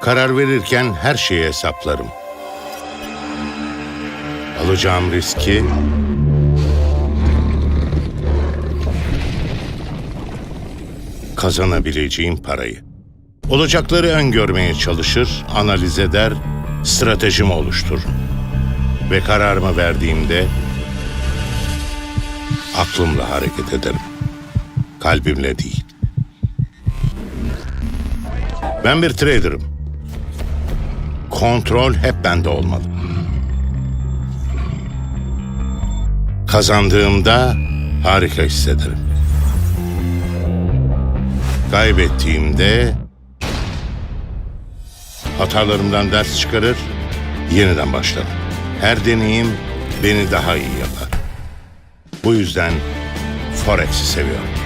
Karar verirken her şeyi hesaplarım. Alacağım riski kazanabileceğim parayı. Olacakları öngörmeye çalışır, analiz eder, stratejimi oluştururum. Ve kararımı verdiğimde aklımla hareket ederim. Kalbimle değil. Ben bir trader'ım. Kontrol hep bende olmalı. Kazandığımda harika hissederim. Kaybettiğimde hatalarımdan ders çıkarır, yeniden başlarım. Her deneyim beni daha iyi yapar. Bu yüzden Forex'i seviyorum.